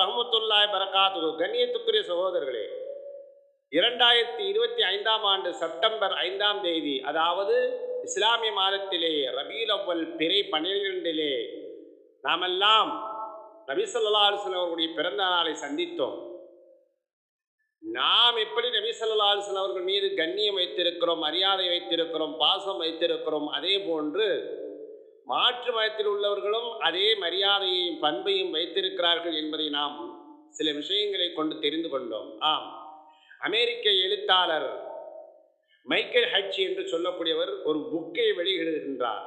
ரஹமத்துல்லாய் பரகாத்து கண்ணியத்துக்குரிய சகோதரர்களே இரண்டாயிரத்தி இருபத்தி ஐந்தாம் ஆண்டு செப்டம்பர் ஐந்தாம் தேதி அதாவது இஸ்லாமிய மாதத்திலே ரபீல் அவ்வல் பிறை பன்னிரெண்டிலே நாமெல்லாம் நபி ஸல்லல்லாஹு அவர்களுடைய பிறந்த நாளை சந்தித்தோம். நாம் எப்படி நபி ஸல்லல்லாஹு அவர்கள் மீது கண்ணியம் வைத்திருக்கிறோம் மரியாதை வைத்திருக்கிறோம் பாசம் வைத்திருக்கிறோம் அதே போன்று மாற்று மதத்தில் உள்ளவர்களும் அதே மரியாதையையும் பண்பையும் வைத்திருக்கிறார்கள் என்பதை நாம் சில விஷயங்களை கொண்டு தெரிந்து கொண்டோம். ஆம். அமெரிக்க எழுத்தாளர் மைக்கேல் ஹட்ச் என்று சொல்லக்கூடியவர் ஒரு புக்கை வெளியிடுகின்றார்.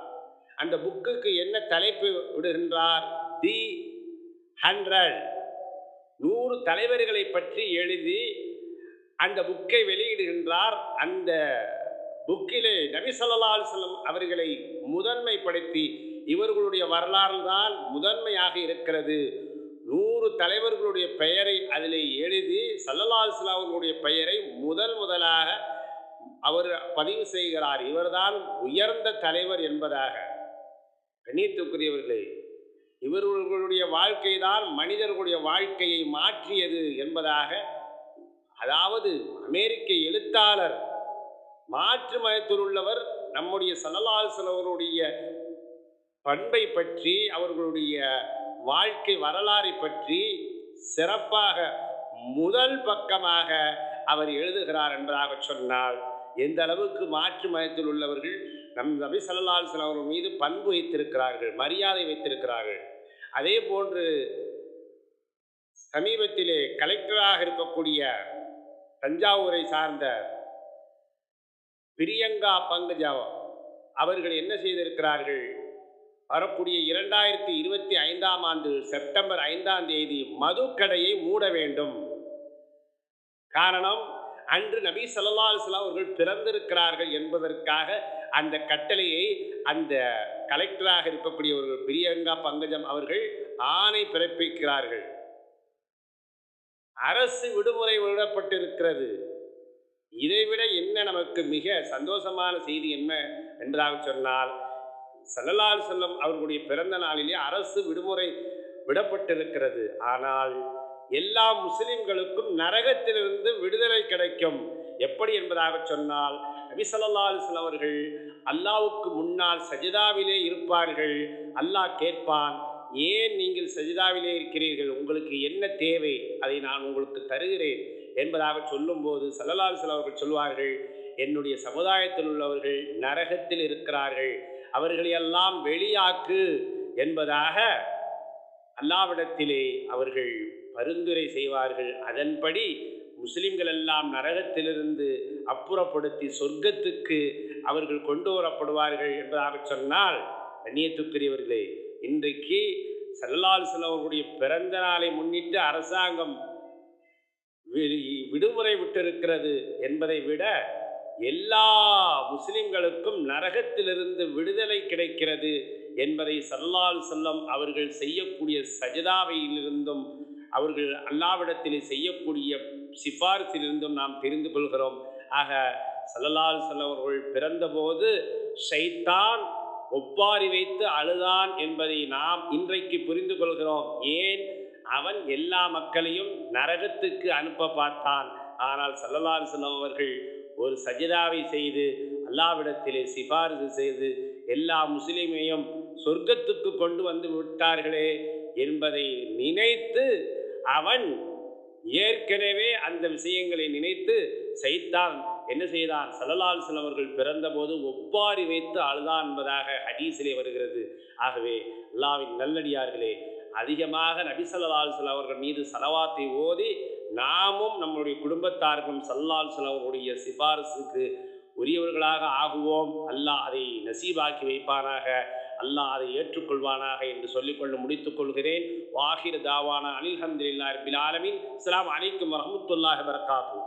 அந்த புக்குக்கு என்ன தலைப்பு விடுகின்றார்? The hundred. நூறு தலைவர்களை பற்றி எழுதி அந்த புக்கை வெளியிடுகின்றார். அந்த புக்கிலே நபி ஸல்லல்லாஹு அவர்களை முதன்மைப்படுத்தி இவர்களுடைய வரலாறு தான் முதன்மையாக இருக்கிறது. நூறு தலைவர்களுடைய பெயரை அதில் எழுதி சல்லல்லா அலுவலா அவர்களுடைய பெயரை முதல் முதலாக அவர் பதிவு செய்கிறார். இவர்தான் உயர்ந்த தலைவர் என்பதாக கண்ணியத்துக்குரியவர்களே இவர்களுடைய வாழ்க்கை தான் மனிதர்களுடைய வாழ்க்கையை மாற்றியது என்பதாக அதாவது அமெரிக்க எழுத்தாளர் மாற்று மதத்தில் உள்ளவர் நம்முடைய சல்லலாசலவருடைய பண்பை பற்றி அவர்களுடைய வாழ்க்கை வரலாறை பற்றி சிறப்பாக முதல் பக்கமாக அவர் எழுதுகிறார் என்பதாக சொன்னால் எந்த அளவுக்கு மாற்று மதத்தில் உள்ளவர்கள் நம் நபி ஸல்லல்லாஹு அலைஹி அவர்கள் மீது பண்பு வைத்திருக்கிறார்கள் மரியாதை வைத்திருக்கிறார்கள். அதே போன்று சமீபத்திலே கலெக்டராக இருக்கக்கூடிய தஞ்சாவூரை சார்ந்த பிரியங்கா பங்கஜா அவர்கள் என்ன செய்திருக்கிறார்கள்? வரக்கூடிய இரண்டாயிரத்தி இருபத்தி ஐந்தாம் ஆண்டு செப்டம்பர் ஐந்தாம் தேதி மதுக்கடையை மூட வேண்டும். காரணம் அன்று நபி சல்லா அலுவலாம் அவர்கள் பிறந்திருக்கிறார்கள் என்பதற்காக அந்த கட்டளையை அந்த கலெக்டராக இருக்கக்கூடிய ஒரு பிரியங்கா பங்கஜம் அவர்கள் ஆணை பிறப்பிக்கிறார்கள். அரசு விடுமுறை விடப்பட்டிருக்கிறது. இதைவிட என்ன நமக்கு மிக சந்தோஷமான செய்தி என்ன என்பதாக சொன்னால் செல்லலால் செல்லம் அவர்களுடைய பிறந்த நாளிலே அரசு விடுமுறை விடப்பட்டிருக்கிறது. ஆனால் எல்லா முஸ்லிம்களுக்கும் நரகத்திலிருந்து விடுதலை கிடைக்கும். எப்படி என்பதாக சொன்னால் நபி ஸல்லல்லாஹு அலைஹி அவர்கள் முன்னால் சஜிதாவிலே இருப்பார்கள். அல்லாஹ் கேட்பான் ஏன் நீங்கள் சஜிதாவிலே இருக்கிறீர்கள்? உங்களுக்கு என்ன தேவை? அதை நான் உங்களுக்கு தருகிறேன். என்பதாக சொல்லும்போது சல்லலால் அலைஹி அவர்கள் சொல்வார்கள் என்னுடைய சமுதாயத்தில் உள்ளவர்கள் நரகத்தில் இருக்கிறார்கள். அவர்களையெல்லாம் வெளியாக்கு என்பதாக அல்லாவிடத்திலே அவர்கள் பரிந்துரை செய்வார்கள். அதன்படி முஸ்லிம்கள் எல்லாம் நரகத்திலிருந்து அப்புறப்படுத்தி சொர்க்கத்துக்கு அவர்கள் கொண்டு வரப்படுவார்கள் என்பதாக சொன்னால் கண்ணியத்துக்குரியவர்களே இன்றைக்கு சல்லால் அவர்களுடைய பிறந்த நாளை முன்னிட்டு அரசாங்கம் விடுமுறை விட்டிருக்கிறது என்பதை விட எல்லா முஸ்லிம்களுக்கும் நரகத்திலிருந்து விடுதலை கிடைக்கிறது என்பதை சல்லால் செல்லம் அவர்கள் செய்யக்கூடிய சஜிதாவையிலிருந்தும் அவர்கள் அல்லாவிடத்தில் செய்யக்கூடிய சிபாரிசிலிருந்தும் நாம் தெரிந்து கொள்கிறோம். ஆக சல்லல்லால் செல்லம் அவர்கள் பிறந்தபோது ஷைத்தான் ஒப்பாரி வைத்து அழுதான் என்பதை நாம் இன்றைக்கு புரிந்து கொள்கிறோம். ஏன்? அவன் எல்லா மக்களையும் நரகத்துக்கு அனுப்ப பார்த்தான். ஆனால் சல்லல்லாஹு செல்லம் அவர்கள் ஒரு சஜிதாவை செய்து அல்லாவிடத்திலே சிபாரிசு செய்து எல்லா முஸ்லிமையும் சொர்க்கத்துக்கு கொண்டு வந்து விட்டார்களே என்பதை நினைத்து அவன் ஏற்கனவே அந்த விஷயங்களை நினைத்து சைத்தான் என்ன செய்தான்? சல்லல்லாஹு சிலவர்கள் பிறந்தபோது ஒப்பாரி வைத்து அழுதான் என்பதாக ஹதீஸிலே வருகிறது. ஆகவே அல்லாவின் நல்லடியார்களே அதிகமாக நபி ஸல்லல்லாஹு அலைஹி அவர்கள் மீது செலவாத்தை ஓதி நாமும் நம்முடைய குடும்பத்தாருக்கும் சல்லால் சில அவர்களுடைய சிபாரிசுக்கு உரியவர்களாக ஆகுவோம். அல்லாஹ் அதை நசீபாக்கி வைப்பானாக. அல்லாஹ் அதை ஏற்றுக்கொள்வானாக என்று சொல்லிக்கொண்டு முடித்துக் கொள்கிறேன். வாஹிர் தாவானா அலிஹம்துலில்லாஹி ரபில் ஆலமீன். அஸ்ஸலாமு அலைக்கும் வரமத்துல்லாஹ் வபரகாத்துஹு.